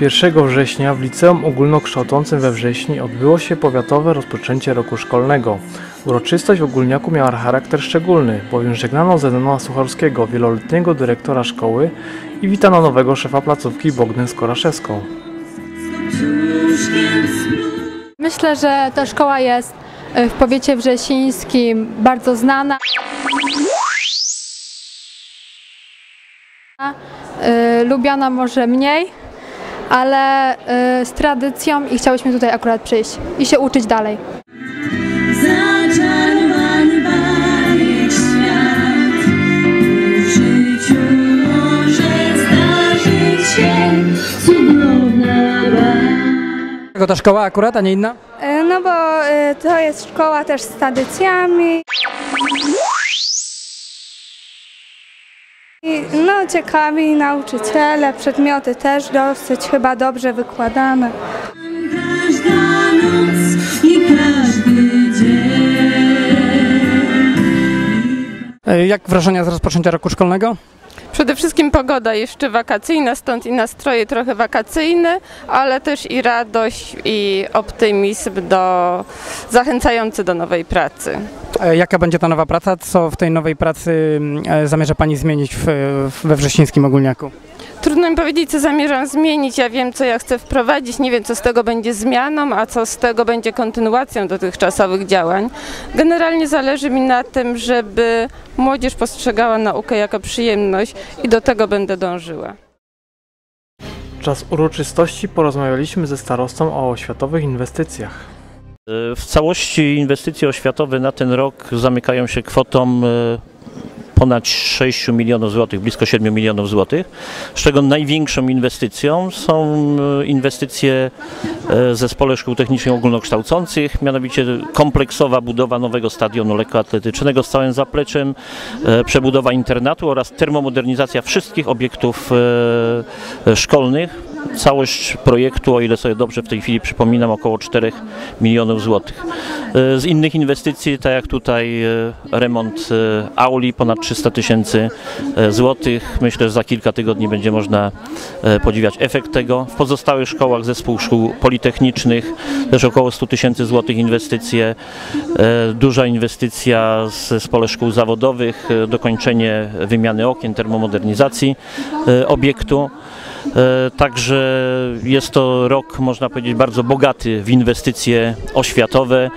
1 września w Liceum Ogólnokształcącym we Wrześni odbyło się powiatowe rozpoczęcie roku szkolnego. Uroczystość w Ogólniaku miała charakter szczególny, bowiem żegnano Zenona Sucharskiego, wieloletniego dyrektora szkoły i witano nowego szefa placówki Bogdę Skoraszewską. Myślę, że ta szkoła jest y, w powiecie wrzesińskim bardzo znana. Y, Lubiana może mniej, ale y, z tradycją i chciałyśmy tutaj akurat przyjść i się uczyć dalej. Zaczarowany bajek świat W życiu może zdarzyć się cudowna bajka Dlaczego ta szkoła akurat, a nie inna? E, No bo e, to jest szkoła też z tradycjami. No ciekawi nauczyciele, przedmioty też dosyć chyba dobrze wykładane. Każda noc i każdy dzień Jak wrażenia z rozpoczęcia roku szkolnego? Przede wszystkim pogoda jeszcze wakacyjna, stąd i nastroje trochę wakacyjne, ale też i radość i optymizm do, zachęcający do nowej pracy. E, Jaka będzie ta nowa praca? Co w tej nowej pracy mm, e, zamierza Pani zmienić w, w- we Wrześnińskim Ogólniaku? Trudno mi powiedzieć, co zamierzam zmienić. Ja wiem, co ja chcę wprowadzić. Nie wiem, co z tego będzie zmianą, a co z tego będzie kontynuacją dotychczasowych działań. Generalnie zależy mi na tym, żeby młodzież postrzegała naukę jako przyjemność i do tego będę dążyła. Podczas uroczystości porozmawialiśmy ze starostą o oświatowych inwestycjach. W całości inwestycje oświatowe na ten rok zamykają się kwotą e, ponad 6 milionów złotych, blisko 7 milionów złotych, z czego największą inwestycją są e, inwestycje e, w Zespole Szkół Technicznych Ogólnokształcących, mianowicie kompleksowa budowa nowego stadionu lekkoatletycznego z całym zapleczem, przebudowa internatu oraz termomodernizacja wszystkich obiektów szkolnych. Całość projektu, o ile sobie dobrze w tej chwili przypominam, około 4 milionów złotych. E, Z innych inwestycji, tak jak tutaj e, remont e, auli, ponad 300 tysięcy złotych. Myślę, że za kilka tygodni będzie można podziwiać efekt tego. W pozostałych szkołach, zespół szkół politechnicznych, też około 100 tysięcy złotych inwestycje. Duża inwestycja z zespole szkół zawodowych, dokończenie wymiany okien, termomodernizacji obiektu. E, Także jest to rok, można powiedzieć, bardzo bogaty w inwestycje oświatowe. E,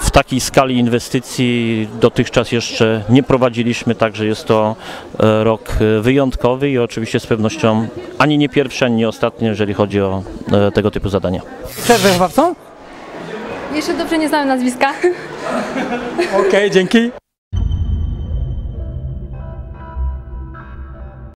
W takiej skali inwestycji dotychczas jeszcze nie prowadziliśmy, także jest to e, rok wyjątkowy i oczywiście z pewnością ani nie pierwszy, ani nie ostatni, jeżeli chodzi o tego typu zadania. Jest wychowawcą? Jeszcze dobrze nie znamy nazwiska. Okej, dzięki.